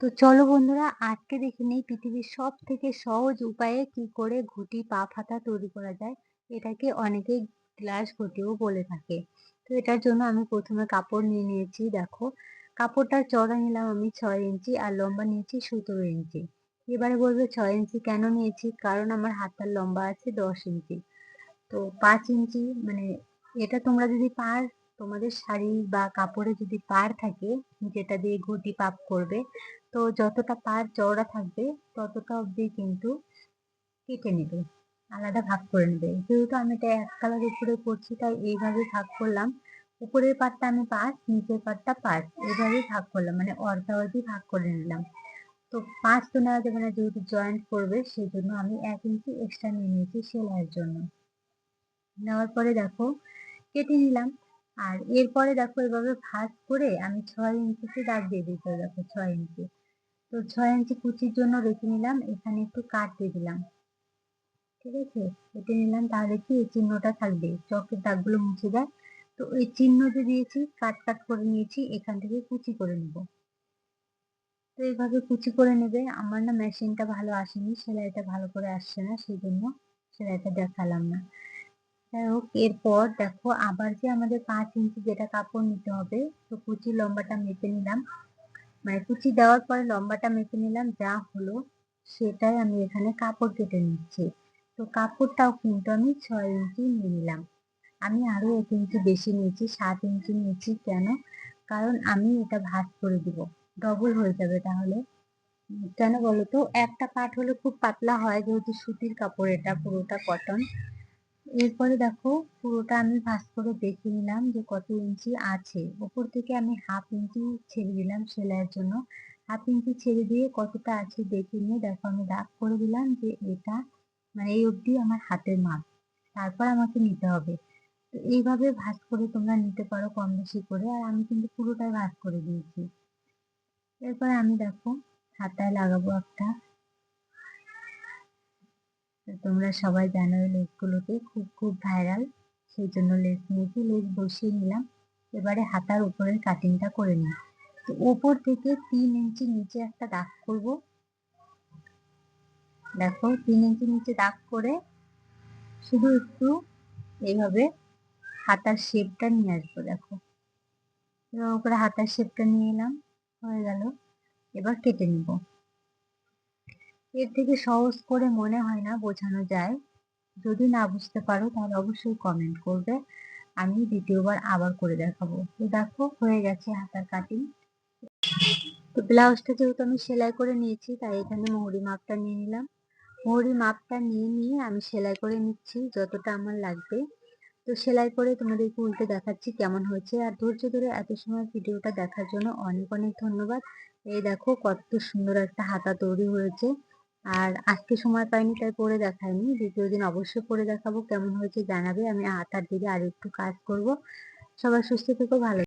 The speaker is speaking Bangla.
তো চলো বন্ধুরা, আজকে দেখে নেই পৃথিবীর সব থেকে সহজ উপায়ে কি করে ঘুটি পা ফাতা তৈরি করা যায়, এটাকে অনেকেই গ্লাস ঘটিও বলে থাকে। তো এটার জন্য আমি প্রথমে কাপড় নিয়ে নিয়েছি, দেখো। কাপড়টার চড়া নিলাম আমি ছয় ইঞ্চি আর লম্বা নিয়েছি সতেরো ইঞ্চি। এবারে বলবে ছয় ইঞ্চি কেন নিয়েছি? কারণ আমার হাতটার লম্বা আছে দশ ইঞ্চি। তো পাঁচ ইঞ্চি মানে এটা তোমরা যদি পার তোমাদের শাড়ি বা কাপড়ে যদি পার থাকে, যেটা দিয়ে ঘটি পাপ করবে, তো যতটা পার চওড়া থাকবে, ততটা অবধি কিন্তু কেটে নেবে, আলাদা ভাগ করে নেবে। যেহেতু আমি এটা এক কালার উপরে করছি, তাই এইভাবে ভাগ করলাম। উপরের পাটটা আমি পাঁচ, নিচের পাটটা পাঁচ, এইভাবেই ভাগ করলাম মানে অর্ধা অর্ধি ভাগ করে নিলাম। তো পাঁচ তো নেওয়া যাবে না, যেহেতু জয়েন্ট করবে সেই জন্য আমি এক ইঞ্চি এক্সট্রা নিয়ে নিয়েছি সেলাইয়ের জন্য। নেওয়ার পরে দেখো, কেটে নিলাম। আর এরপরে দেখো এভাবে ভাঁজ করে আমি ছয় ইঞ্চিতে দাগ দিয়ে দিতে দেখো ছয় ইঞ্চি। তো ছয় ইঞ্চি কুচির জন্য রেখে নিলাম, এখানে একটু কাট দিয়ে দিলাম। ঠিক আছে? কেটে নিলাম, তাহলে কি এই চিহ্নটা থাকবে? চকের দাগগুলো মুছে যায়। তো এই চিহ্ন যে দিয়েছি, কাট কাট করে নিয়েছি, এখান থেকে কুচি করে নেব। তো এইভাবে কুচি করে নেবে। আমার না মেশিনটা ভালো আসেনি, সেলাইটা ভালো করে আসছে না, সেই জন্য সেলাইটা দেখালাম না। যাই হোক, এরপর দেখো আবার যে আমাদের পাঁচ ইঞ্চি যেটা কাপড় নিতে হবে, তো কুচি লম্বাটা মেপে নিলাম। মানে কুচি দেওয়ার পরে লম্বাটা মেপে নিলাম, যা হলো সেটাই আমি এখানে কাপড় কেটে নিচ্ছি। তো কাপড়টাও কিন্তু আমি ছয় ইঞ্চি নিয়ে নিলাম। আমি আরও এক ইঞ্চি বেশি নিয়েছি, সাত ইঞ্চি নিয়েছি কেন? কারণ আমি এটা ভাগ করে দিব, ডবল হয়ে যাবে তাহলে। কেন বলতো একটা কাঠ হলে খুব পাতলা হয়, যেহেতু সুতির কাপড়, এটা পুরোটা কটন এরপরে দেখো পুরোটা আমি ভাঁজ করে দেখে নিলাম যে কত ইঞ্চি আছে। ওপর থেকে আমি হাফ ইঞ্চি ছেড়ে দিলাম সেলাইয়ের জন্য। হাফ ইঞ্চি ছেড়ে দিয়ে কতটা আছে দেখে নিয়ে দেখো, আমি দাগ করে দিলাম যে এটা মানে এই অবধি আমার হাতের মাপ। তারপর আমাকে নিতে হবে। তো এইভাবে ভাঁজ করে তোমরা নিতে পারো কম বেশি করে, আর আমি কিন্তু পুরোটাই ভাঁজ করে দিয়েছি। এরপর আমি দেখো হাতায় লাগাবো একটা। তোমরা সবাই জানো এই লেসগুলোতে খুব খুব ভাইরাল। সেই জন্য লেস নিয়েছি লেস বসিয়ে নিলাম। এবারে হাতার উপরের কাটিংটা করে নিই। তো উপর থেকে তিন ইঞ্চি নিচে একটা দাগ করব। দেখো, তিন ইঞ্চি নিচে দাগ করে শুধু একটু এইভাবে হাতার শেপটা নিয়ে আসব, দেখো। এবার ওপরে হাতার শেপটা নিয়ে এলাম, হয়ে গেল। এবার কেটে নিব। এর থেকে সহজ করে মনে হয় না বোঝানো যায়। যদি না বুঝতে পারো, তাহলে অবশ্যই কমেন্ট করবে। আমি দ্বিতীয়বার আবার করে দেখাবো। তো দেখো, হয়ে গেছে হাতার কাটিং তো ব্লাউজটা যেহেতু আমি সেলাই করে নিয়েছি, তাই এখানে মোহরি মাপটা নিয়ে নিলাম। মোহরি মাপটা নিয়ে নিয়ে আমি সেলাই করে নিচ্ছি যতটা আমার লাগবে। তো সেলাই করে তোমাদেরকে উল্টে দেখাচ্ছি কেমন হয়েছে। আর ধৈর্য ধরে এত সময় ভিডিওটা দেখার জন্য অনেক অনেক ধন্যবাদ। এই দেখো কত সুন্দর একটা হাতা তৈরি হয়েছে। আর আজকে সময় পাইনি, তাই পরে দেখাইনি। দ্বিতীয় দিন অবশ্যই পরে দেখাবো, কেমন হয়েছে জানাবে। আমি হাতার দিকে আর একটু কাজ করব। সবাই সুস্থ থেকো, ভালো